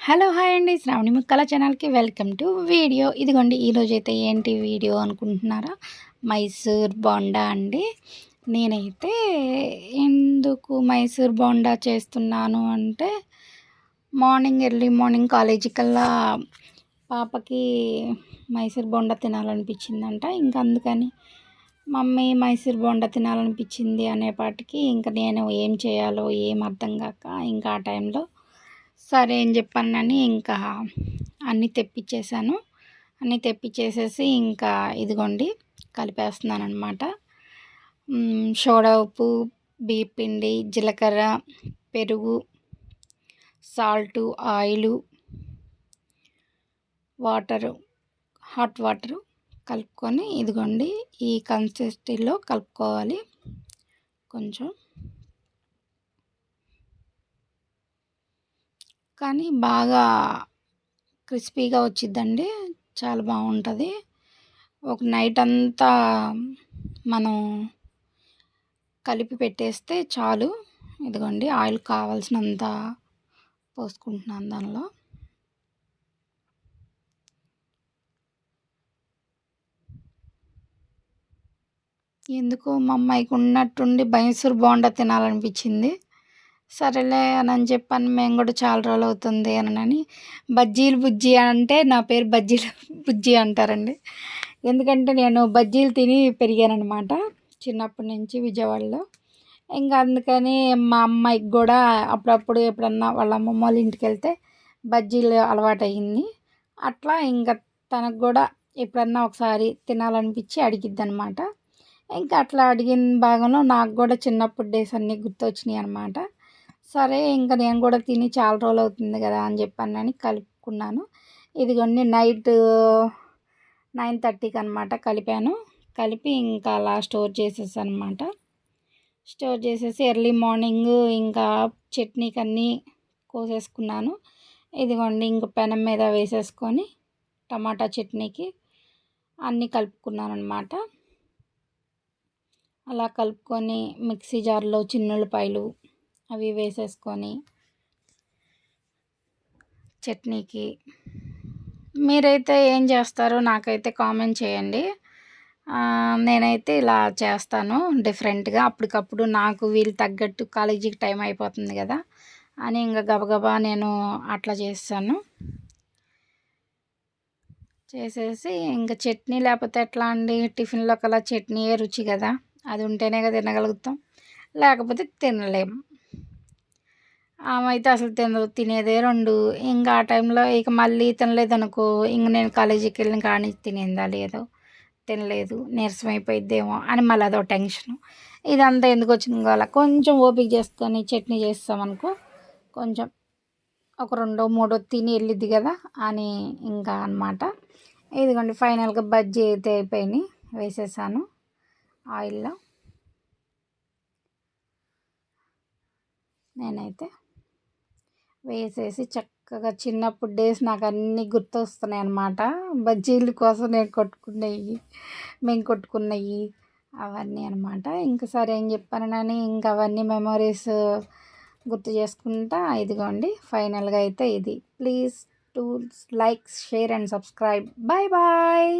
Hello hi అండి. శ్రావణి ముక్కల ఛానల్కి వెల్కమ్ టు వీడియో. ఇదిగోండి ఈరోజు అయితే ఏంటి వీడియో అనుకుంటున్నారా? మైసూర్ బోండా అండి. నేనైతే ఎందుకు మైసూర్ బోండా చేస్తున్నాను అంటే మార్నింగ్ ఎర్లీ మార్నింగ్ కాలేజీ కల్లా పాపకి మైసూర్ బోండా తినాలనిపించిందంట. ఇంకా అందుకని మమ్మీ మైసూర్ బోండా తినాలనిపించింది అనేపాటికి ఇంకా నేను ఏం చేయాలో ఏం అర్థం కాక ఇంకా ఆ టైంలో సరే అని చెప్పానని ఇంకా అన్నీ తెప్పించేసాను అన్నీ తెప్పించేసేసి ఇంకా ఇదిగోండి కలిపేస్తున్నాను అనమాట సోడా ఉప్పు బియ్యపిండి జీలకర్ర పెరుగు salt oil water hot water కలుపుకొని ఇదిగోండి ఈ కన్సిస్టీలో కలుపుకోవాలి. కొంచెం కానీ బాగా క్రిస్పీగా వచ్చిద్దండి. చాలా బాగుంటుంది. ఒక నైట్ అంతా మనం కలిపి పెట్టేస్తే చాలు. ఇదిగోండి ఆయిల్ కావాల్సినంత పోసుకుంటున్నాను దానిలో. ఎందుకో మా అమ్మాయికి ఉన్నట్టుండి బైసూర్ బోండా తినాలనిపించింది. సరేలే అని చెప్పాను మేము కూడా చాలా రోజులు అవుతుంది అని బజ్జీలు బుజ్జి అంటే నా పేరు బజ్జీలు బుజ్జి అంటారండి. ఎందుకంటే నేను బజ్జీలు తిని పెరిగానమాట చిన్నప్పటి నుంచి విజయవాడలో. ఇంకా అందుకని మా అమ్మాయికి కూడా అప్పుడప్పుడు ఎప్పుడన్నా వాళ్ళ అమ్మమ్మ వాళ్ళ ఇంటికి వెళ్తే బజ్జీలు అలవాటు అయ్యింది అట్లా ఇంకా తనకు కూడా ఎప్పుడన్నా ఒకసారి తినాలనిపించి అడిగిద్ది అనమాట ఇంకా అట్లా అడిగిన భాగంలో నాకు కూడా చిన్నప్పుడు డేస్ అన్నీ గుర్తొచ్చినాయి అనమాట సరే ఇంకా నేను కూడా తిని చాలా రోజులు అవుతుంది కదా అని చెప్పాను అని కలుపుకున్నాను. ఇదిగోండి నైట్ నైన్ థర్టీకి అనమాట కలిపాను. కలిపి ఇంకా అలా స్టోర్ చేసేసాను అనమాట స్టోర్ చేసేసి ఎర్లీ మార్నింగ్ ఇంకా చట్నీకి అన్నీ కోసేసుకున్నాను ఇదిగోండి ఇంక పెనం మీద వేసేసుకొని టమాటా చట్నీకి అన్నీ కలుపుకున్నాను అనమాట అలా కలుపుకొని మిక్సీ జార్లో చిన్నులపాయలు అవి వేసేసుకొని చట్నీకి. మీరైతే ఏం చేస్తారో నాకైతే కామెంట్ చేయండి. నేనైతే ఇలా చేస్తాను డిఫరెంట్గా. అప్పటికప్పుడు నాకు వీలు తగ్గట్టు కాలేజీకి టైం అయిపోతుంది కదా అని ఇంకా గబగబా నేను అట్లా చేస్తాను. చేసేసి ఇంకా చట్నీ లేకపోతే ఎట్లా అండి? టిఫిన్లో కల్లా చట్నీయే రుచి కదా. అది ఉంటేనే కదా తినగలుగుతాం. లేకపోతే తినలేము ఆమె అయితే అసలు తినదు తినేదే రెండు. ఇంకా ఆ టైంలో ఇక మళ్ళీ తినలేదు అనుకో ఇంక నేను కాలేజీకి వెళ్ళిన కానీ తినేందా లేదో తినలేదు నీరసం అయిపోయిద్దేమో అని మళ్ళీ అదో టెన్షన్. ఇదంతా ఎందుకు వచ్చింది కావాల? కొంచెం ఓపిక చేసుకొని చట్నీ చేస్తామనుకో కొంచెం ఒక రెండో మూడో తిని వెళ్ళిద్ది కదా అని ఇంకా అనమాట ఇదిగోండి ఫైనల్గా బజ్జీ అయితే అయిపోయినాయి వేసేసాను ఆయిల్లో. నేనైతే వేసేసి చక్కగా చిన్నప్పుడు డేస్ నాకు అన్నీ గుర్తొస్తున్నాయి అన్నమాట బజ్జీల కోసం నేను కొట్టుకున్నవి మేము కొట్టుకున్నవి అవన్నీ అనమాట ఇంకా సరే ఏం చెప్పానని ఇంకా అవన్నీ మెమరీస్ గుర్తు చేసుకుంటా ఇదిగోండి ఫైనల్గా అయితే ఇది. Please tools like share and subscribe. Bye bye!